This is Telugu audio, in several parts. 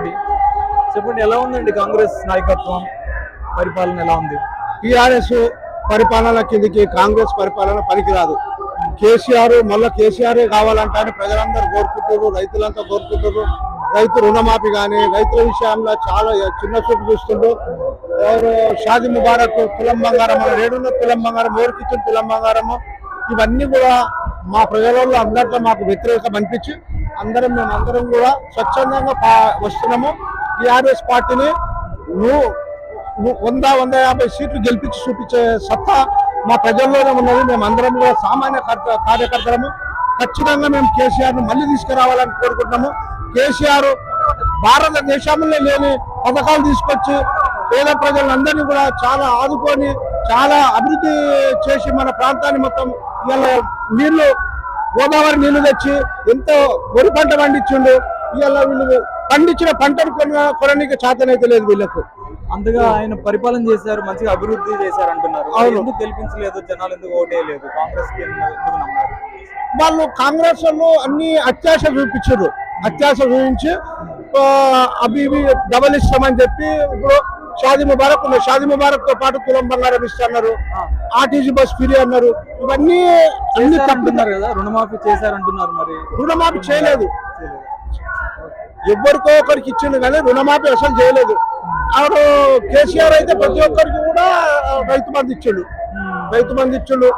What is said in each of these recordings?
మార్పిడి చెప్పండి ఎలా ఉందండి కాంగ్రెస్ నాయకత్వం? పరిపాలన ఎలా ఉంది? టీఆర్ఎస్ పరిపాలన కిందికి కాంగ్రెస్ పరిపాలన పనికిరాదు. కేసీఆర్ మళ్ళీ కేసీఆర్ కావాలంటే ప్రజలందరూ కోరుకుంటారు రైతులంతా కోరుకుంటారు రైతు రుణమాఫీ కానీ రైతుల విషయంలో చాలా చిన్న చూపు చూస్తుండ్రు షాది ముబారక్ తులం బంగారం మన రేడున్న తులం బంగారం ఓరికిచ్చిన తులం బంగారము ఇవన్నీ కూడా మా ప్రజలలో అందరితో మాకు వ్యతిరేకం అనిపించి అందరం మేము అందరం కూడా స్వచ్ఛందంగా పా- వస్తున్నాము. టిఆర్ఎస్ పార్టీని వంద వంద యాభై సీట్లు గెలిపించి చూపించే సత్తా మా ప్రజల్లోనే ఉన్నది. మేము అందరం కూడా సామాన్య కార్యకర్తలము. ఖచ్చితంగా మేము కేసీఆర్ను మళ్ళీ తీసుకురావాలని కోరుకుంటున్నాము. కేసీఆర్ భారతదేశంలో లేని పథకాలు తీసుకొచ్చి పేద ప్రజలందరినీ కూడా చాలా ఆదుకొని చాలా అభివృద్ధి చేసి మన ప్రాంతాన్ని మొత్తం ఇలా నీళ్ళు గోదావరి నీళ్ళు తెచ్చి ఎంతో వరి పంట పండించిండు. ఇవాళ వీళ్ళు పండించిన పంటను కొన కొనడానికి చేతనైతే లేదు వీళ్ళకు. అంతగా ఆయన పరిపాలన చేశారు మంచిగా అభివృద్ధి చేశారు అంటున్నారు. ఎందుకు గెలిపించలేదు? జనాలు ఎందుకు ఓటేయలేదు కాంగ్రెస్కి ఎందుకు ఎందుకు నమ్మారు? వాళ్ళు కాంగ్రెస్ వాళ్ళు అన్ని అత్యాశ చూపించారు. అత్యాశ చూపించి అవి ఇవి డబల్ ఇస్తామని చెప్పి ఇప్పుడు షాది ముబారక్ షాది ముబారక్తో పాటు తులం బంగారం ఇస్తున్నారు. ఆర్టీసీ బస్ ఫ్రీ అన్నారు. ఇవన్నీ అన్ని తప్పు అంటున్నారు కదా రుణమాఫీ చేశారంటున్నారు మరి. రుణమాఫీ చేయలేదు. ఎవరికో ఒకరికి ఇచ్చిండు కానీ రుణమాఫీ అసలు చేయలేదు. ఆవిడ కేసీఆర్ అయితే ప్రతి ఒక్కరికి కూడా రైతు బంధు ఇచ్చిండు. రైతు బంధు ఇచ్చిండు.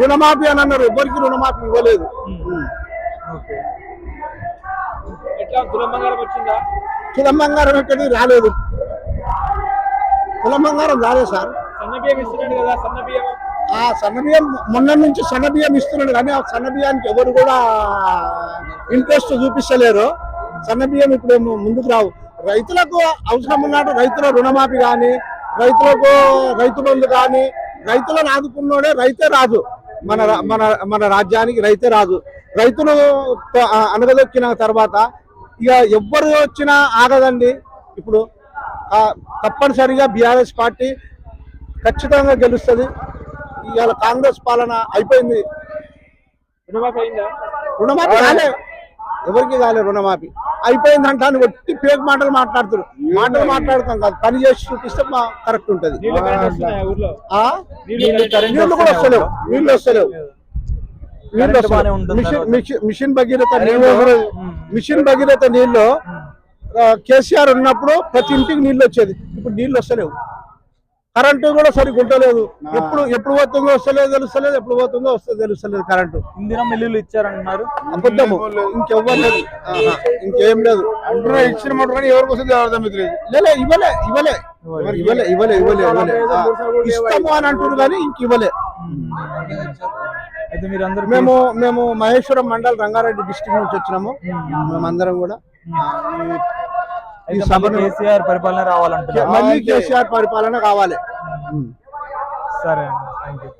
రుణమాఫీ అని అన్నారు. ఎవరికి రుణమాఫీ ఇవ్వలేదు. తులం బంగారం ఎక్కడికి రాలేదు. తులం బంగారం రాలేదు సార్. సన్న బియ్యం మొన్న నుంచి సన్న బియ్యం? ఆ సన్నబియ్యం మొన్న నుంచి సన్నబియ్యం ఇస్తున్నాడు కానీ ఆ సన్నబియ్యానికి ఎవరు కూడా ఇంట్రెస్ట్ చూపిస్తలేరు. సన్నబియ్యం ఇప్పుడు ఏమో ముందుకు రావు. రైతులకు అవసరం ఉన్నాడు రైతుల రుణమాఫీ కానీ రైతులకు రైతు బంధు కానీ రైతులను ఆదుకున్నోడే రైతే రాదు. మన రా- మన మన రాజ్యానికి రైతే రాదు. రైతులు అనగదొక్కిన తర్వాత ఇక ఎవ్వరు వచ్చినా ఆగదండి. ఇప్పుడు తప్పనిసరిగా బీఆర్ఎస్ పార్టీ ఖచ్చితంగా గెలుస్తుంది. ఇవాళ కాంగ్రెస్ పాలన అయిపోయింది. రుణమాఫీ కాలే. ఎవరికి కాలే రుణమాఫీ? అయిపోయింది అంటాను ఒట్టి పేరు మాటలు మాట్లాడుతారు మాటలు మాట్లాడతాం కాదు. పని చేసి చూపిస్తే మా కరెక్ట్ ఉంటది. నీళ్ళు? నీళ్ళు నీళ్ళు కూడా వస్తలేవు. నీళ్ళు వస్తలేవు. మిషన్ తర్వాత. మిషన్- మిషన్ భగీరథ నీళ్ళు మిషన్ భగీరథ నీళ్ళు ఆ, కేసీఆర్ ఉన్నప్పుడు ప్రతి ఇంటికి నీళ్ళు వచ్చేది. ఇప్పుడు నీళ్ళు వస్తలేవు. కరెంటు కూడా సరిగ్గా ఉండలేదు. ఎప్పుడు ఎప్పుడు పోతుందో వస్తలేదు తెలుస్తలేదు ఎప్పుడు పోతుందో వస్తుందో తెలుస్తలేదు కరెంటు. ఇందిరా మిల్లులు ఇచ్చారంటున్నారు. అబద్ధము. ఇంకెవ్వరు లేదు. ఆహా, ఇంకేం లేదు. అంటున్నా ఇచ్చిన మాట కానీ ఎవరికి వస్తుంది అర్థమవుతలేదు లేలే ఇవ్వలే ఇవ్వలే ఇవ్వలే. ఇవ్వలే. ఇవ్వలే ఇవ్వలే ఇస్తాము అని అంటున్నారు కానీ ఇంక ఇవ్వలే. అయితే మీరు అందరూ మేము మేము మహేశ్వరం మండల్ రంగారెడ్డి డిస్టిక్ నుంచి వచ్చినాము. మేమందరం కూడా. ఈ- సభను కేసీఆర్ పరిపాలన రావాలంటున్నారు. మళ్ళీ కేసీఆర్ పరిపాలన కావాలి. సరే అండి. Thank you